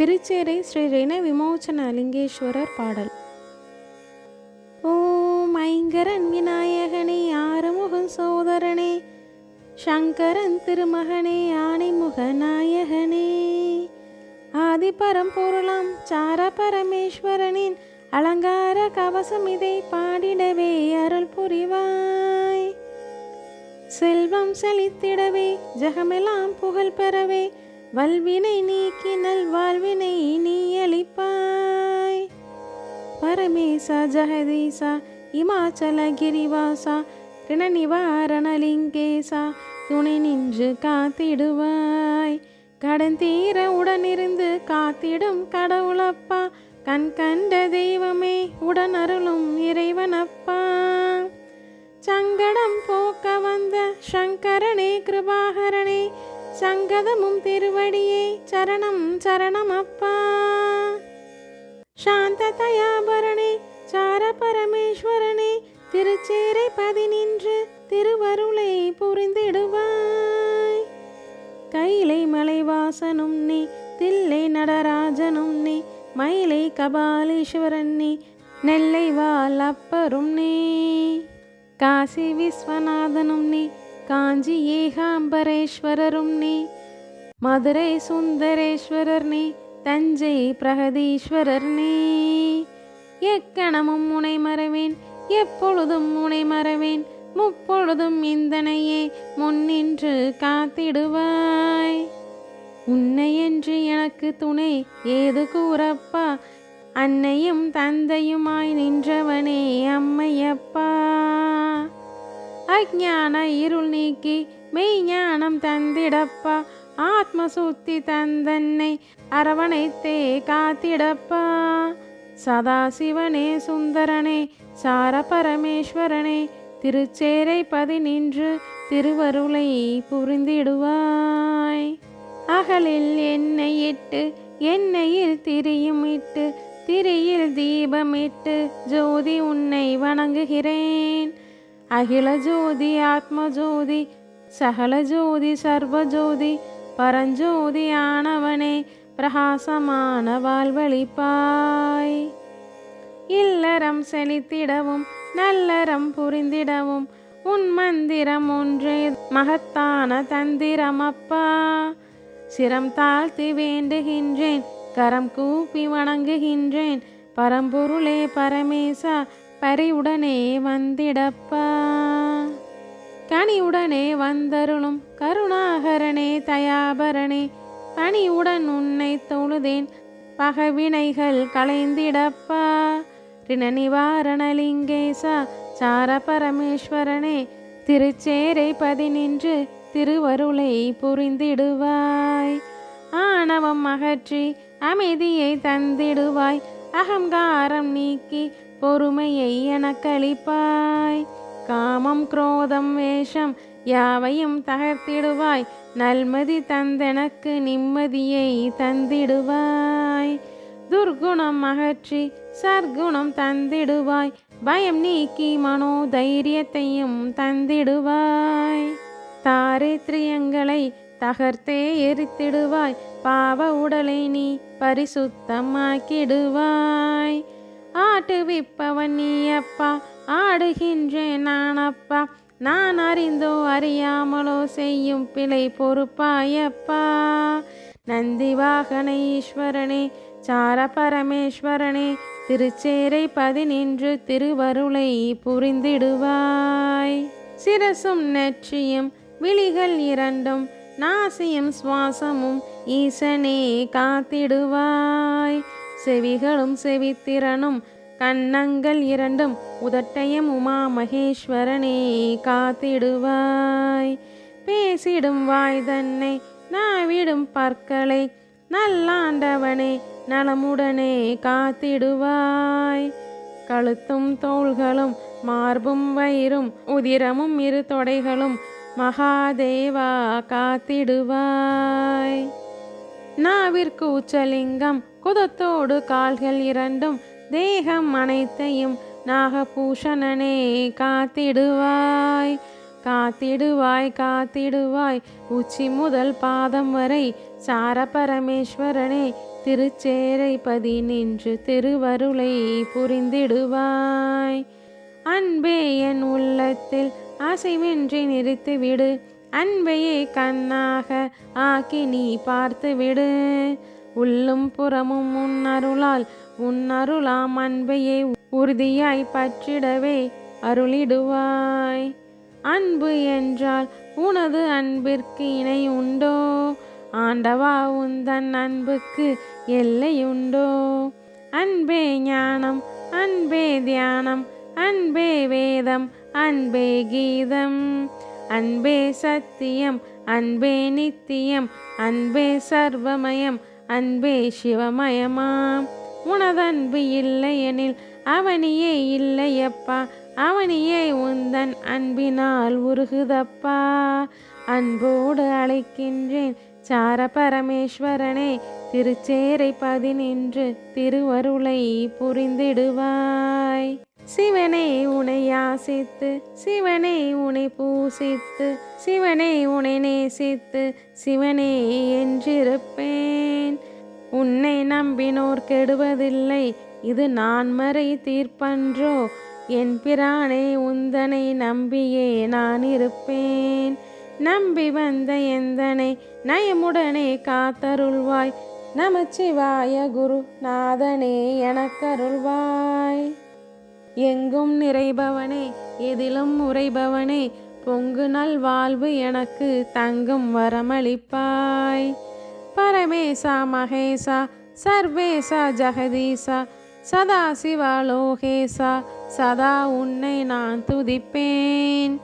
திருச்சேரி ஸ்ரீ ரிண விமோச்சன லிங்கேஸ்வரர் பாடல். ஓம் ஐங்கரன் விநாயகனே ஆறுமுகன் சோதரனே சங்கரன் திருமகனே ஆனைமுக நாயகனே. ஆதிபரம்பொருளாம் சார பரமேஸ்வரனின் அலங்கார கவசம் இதை பாடிடவே அருள் புரிவாய். செல்வம் செழித்திடவே ஜகமெல்லாம் புகழ் பெறவே வல்வினை நீக்கி நல் பரமேசா ஜெகதீசா இமாச்சல கிரிவாசா ரிண நிவாரணலிங்கேசா துணை நின்று காத்திடுவாய் கடன் தீர உடனிருந்து காத்திடும் கடவுளப்பா கண் கண்ட தெய்வமே உடன் அருளும் இறைவனப்பா சங்கடம் போக்க வந்த சங்கரனே கிருபாகரனே சங்கதமும் திருவடியே சரணம் சரணம் அப்பா சாந்ததயாபரணி சார பரமேஸ்வரனே திருச்சேரை பதினின்று திருவருளை புரிந்திடுவாய். கைலை மலைவாசனும் நீ தில்லை நடராஜனும் நீ மயிலை கபாலீஸ்வரன் நீ நெல்லை வால் அப்பரும் நீ. காசி விஸ்வநாதனும் நீ காஞ்சி ஏகாம்பரேஸ்வரரும் நீ மதுரை சுந்தரேஸ்வரர் நீ தஞ்சை பிரகதீஸ்வரர் நீ. எக்கணமும் முனை மறவேன் எப்பொழுதும் முனை மறவேன் முப்பொழுதும் இந்தனையே முன்னின்று காத்திடுவாய். உன்னை என்று எனக்கு துணை ஏது கூறப்பா? அன்னையும் தந்தையுமாய் நின்றவனே அம்மையப்பா. அஜான இருள் நீக்கி மெய்ஞானம் தந்திடப்பா. ஆத்ம சுத்தி தந்தன்னை அரவணைத்தே காத்திடப்பா. சதாசிவனே சுந்தரனே சார பரமேஸ்வரனே திருச்சேரை பதினின்று திருவருளை புரிந்திடுவாய். அகலில் என்னை இட்டு எண்ணெயில் திரியும் இட்டு திரியில் தீபமிட்டு ஜோதி உன்னை வணங்குகிறேன். அகில ஜோதி ஆத்ம ஜோதி சகல ஜோதி சர்வ ஜோதி பரஞ்சோதியானவனே பிரகாசமான வாழ்வழிப்பாய். இல்லறம் செழித்திடவும் நல்லறம் புரிந்திடவும் உன் மந்திரம் ஒன்றே. மகத்தான தந்திரம் அப்பா. சிரம் தாழ்த்தி வேண்டுகின்றேன் கரம் கூப்பி வணங்குகின்றேன் பரம்பொருளே பரமேசா பரிவுடனே வந்திடப்பா. கனியுடனே வந்தருளும் கருணாகரனே தயாபரணே பணியுடன் உன்னை தொழுதேன். பகவினைகள் களைந்திடப்பா ரிண நிவாரணலிங்கேசா சார பரமேஸ்வரனே திருச்சேரை பதினின்று திருவருளை புரிந்திடுவாய். ஆணவம் அகற்றி அமைதியை தந்திடுவாய். அகங்காரம் நீக்கி பொறுமையை எனக்களிப்பாய். காமம் குரோதம் வேஷம் யாவையும் தகர்த்திடுவாய். நல்மதி தந்தெனக்கு நிம்மதியை தந்திடுவாய். துர்குணம் அகற்றி சர்க்குணம் தந்திடுவாய். பயம் நீக்கி மனோதைரியத்தையும் தந்திடுவாய். தாரித்ரியங்களை தகர்த்தே எரித்திடுவாய். பாவ உடலை நீ பரிசுத்தமாக்கிடுவாய். ஆட்டுவிப்பவன் நீ அப்பா ஆடுகின்றேன் நானப்பா. நான் அறிந்தோ அறியாமலோ செய்யும் பிழை பொறுப்பாயப்பா. நந்தி வாகன ஈஸ்வரனே சார பரமேஸ்வரனே திருச்சேரை பதினின்று திருவருளை புரிந்திடுவாய். சிரசும் நெற்றியும் விழிகள் இரண்டும் நாசியும் சுவாசமும் ஈசனே காத்திடுவாய். செவிகளும் செவித்திறனும் கன்னங்கள் இரண்டும் உதட்டயம் உமா மகேஸ்வரனே காத்திடுவாய். பேசிடும் வாய் தன்னை நாவிடும் பற்களை நல்லாண்டவனே நலமுடனே காத்திடுவாய். கழுத்தும் தோள்களும் மார்பும் வயிறும் உதிரமும் இரு தொடைகளும் மகாதேவா காத்திடுவாய். நாவிற்கு உச்சலிங்கம் குதத்தோடு கால்கள் இரண்டும் தேகம் அனைத்தையும் நாகபூஷணனே காத்திடுவாய். காத்திடுவாய் காத்திடுவாய். உச்சி முதல் பாதம் வரை சார பரமேஸ்வரனே திருச்சேரை பதி நின்று திருவருளை புரிந்திடுவாய். அன்பே என் உள்ளத்தில் அசைவின்றி நிறுத்திவிடு. அன்பையே கண்ணாக ஆக்கி நீ பார்த்து விடு உள்ளும் புறமும் உன் அருளால் உன் அருளாம் அன்பையே உறுதியாய் பற்றிடவே அருளிடுவாய். அன்பு என்றால் உனது அன்பிற்கு இணை உண்டோ? ஆண்டவா உந்தன் அன்புக்கு எல்லையுண்டோ அன்பே ஞானம் அன்பே தியானம் அன்பே வேதம் அன்பே கீதம். அன்பே சத்தியம் அன்பே நித்தியம் அன்பே சர்வமயம் அன்பே சிவமயமாம். உனதன்பு இல்லையெனில் அவனியே இல்லையப்பா அவனியே உந்தன் அன்பினால் உருகுதப்பா. அன்போடு அழைக்கின்றேன் சார பரமேஸ்வரனே. திருச்சேரை பதினின்று திருவருளை புரிந்திடுவாய். சிவனே உனை யாசித்து சிவனே உனை பூசித்து சிவனே உனை நேசித்து சிவனே என்றிருப்பேன். உன்னை நம்பினோர் கெடுவதில்லை. இது நான் மறை தீர்ப்பன்றோ? என் பிரானே உந்தனை நம்பியே நான் இருப்பேன். நம்பி வந்த எந்தனை நயமுடனே காத்தருள்வாய். நமச்சிவாய குரு நாதனே எனக்கருள்வாய். எங்கும் நிறைபவனே எதிலும் உறைபவனே பொங்கு நல் வாழ்வு எனக்கு தங்கும் வரமளிப்பாய். பரமேசா மகேசா சர்வேசா ஜெகதீசா சதா சிவா லோகேசா சதா உன்னை நான் துதிப்பேன்.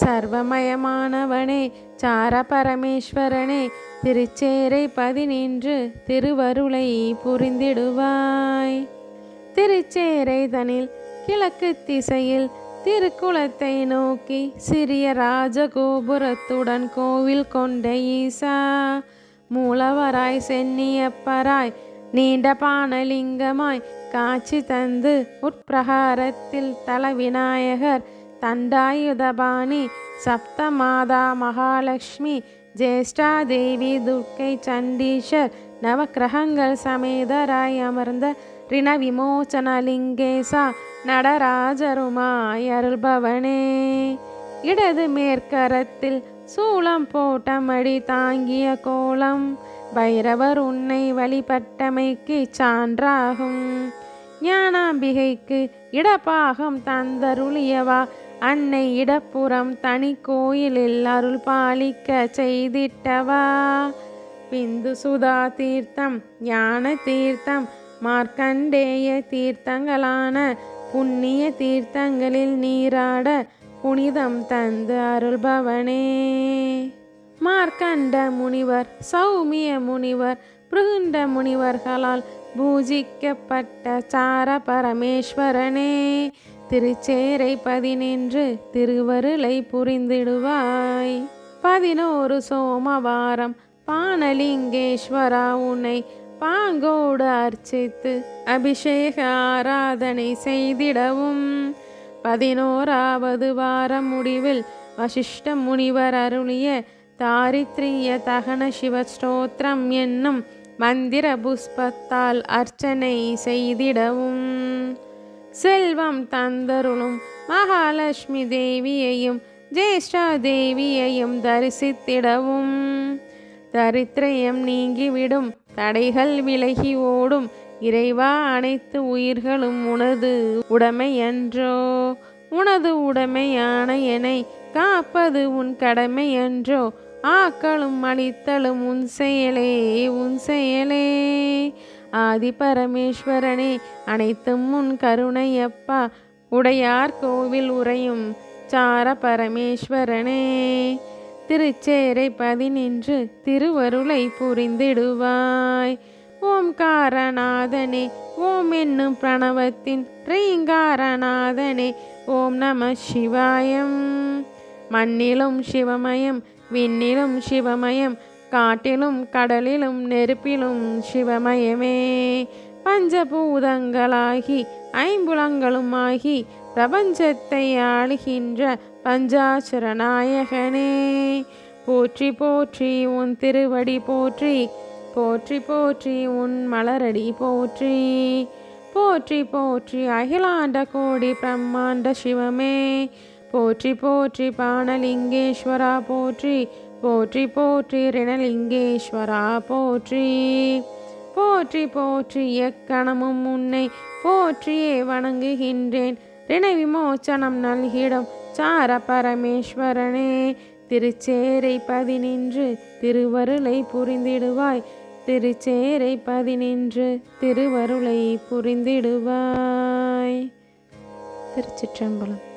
சர்வமயமானவனே சார பரமேஸ்வரனே திருச்சேரை பதினின்று திருவருளை புரிந்திடுவாய். திருச்சேரை தனில் கிழக்கு திசையில் திருக்குளத்தை நோக்கி சிறிய ராஜகோபுரத்துடன் கோவில் கொண்ட ஈசா மூலவராய் சென்னியப்பராய் நீண்ட பானலிங்கமாய் காட்சி தந்து உட்பிரகாரத்தில் தல விநாயகர் தண்டாயுதபாணி சப்தமாதா மகாலட்சுமி ஜேஷ்டா தேவி துர்க்கை சண்டீஷர் நவக்கிரகங்கள் சமேதராய் அமர்ந்த ரிண விமோச்சனலிங்கேசா நடராஜருமாய் அருள்பவனே. இடது மேற்கரத்தில் சூளம் போட்டமடி தாங்கிய கோலம் பைரவர் உன்னை வழிபட்டமைக்கு சான்றாகும். ஞானாம்பிகைக்கு இடப்பாகம் தந்தருளியவா அன்னை இடப்புறம் தனி கோயிலில் அருள் பாலிக்க செய்திட்டவா. பிந்து சுதா தீர்த்தம் ஞான தீர்த்தம் மார்க்கண்டேய தீர்த்தங்களான புண்ணிய தீர்த்தங்களில் நீராட புனிதம் தந்து அருள்பவனே. மார்க்கண்ட முனிவர் சௌமிய முனிவர் பிருகுண்ட முனிவர்களால் பூஜிக்கப்பட்ட சார பரமேஸ்வரனே திருச்சேரை பதினின்று திருவருளை புரிந்திடுவாய். பதினோரு சோமவாரம் பானலிங்கேஸ்வரா உன்னை பாங்கோடு அர்ச்சித்து அபிஷேக ஆராதனை செய்திடவும். பதினோராவது வாரம் முடிவில் வசிஷ்ட முனிவர் அருளிய தாரித்ரிய தகன சிவஸ்தோத்திரம் என்னும் மந்திர புஷ்பத்தால் அர்ச்சனை செய்திடவும். செல்வம் தந்தருளும் மகாலட்சுமி தேவியையும் ஜேஷ்டா தேவியையும் தரிசித்திடவும். தரித்திரயம் நீங்கிவிடும் தடைகள் விலகி ஓடும் இறைவா அனைத்து உயிர்களும் உனது உடைமையன்றோ உனது உடைமையான என்னை காப்பது உன் கடமை என்றோ. ஆக்களும் அளித்தலும் உன் செயலே உன் செயலே. ஆதி பரமேஸ்வரனே அனைத்தும் உன் கருணையப்பா. உடையார் கோவில் உறையும் சார பரமேஸ்வரனே. திருச்சேரை பதினின்று திருவருளை புரிந்திடுவாய். ஓம்காரநாதனே ஓம் என்னும் பிரணவத்தின் ரீங்காரநாதனே ஓம் நம சிவாயம். மண்ணிலும் சிவமயம் விண்ணிலும் சிவமயம் காட்டிலும் கடலிலும் நெருப்பிலும் சிவமயமே. பஞ்சபூதங்களாகி ஐம்புலங்களுமாகி பிரபஞ்சத்தை ஆளுகின்ற பஞ்சாசுர நாயகனே போற்றி போற்றி உன் திருவடி போற்றி போற்றி போற்றி உன் மலரடி போற்றி. போற்றி போற்றி அகிலாண்ட கோடி பிரம்மாண்ட சிவமே. போற்றி போற்றி பானலிங்கேஸ்வரா போற்றி. போற்றி போற்றி ரிணலிங்கேஸ்வரா போற்றி. போற்றி போற்றி எக்கணமும் உன்னை போற்றியே வணங்குகின்றேன். ரிணை விமோச்சனம் நல்கிடும் சார பரமேஸ்வரனே. திருச்சேரை பதினின்று திருவருளை புரிந்திடுவாய். திருச்சேரை பதினின்று திருவருளை புரிந்திடுவாய். திருச்சிற்றம்பலம்.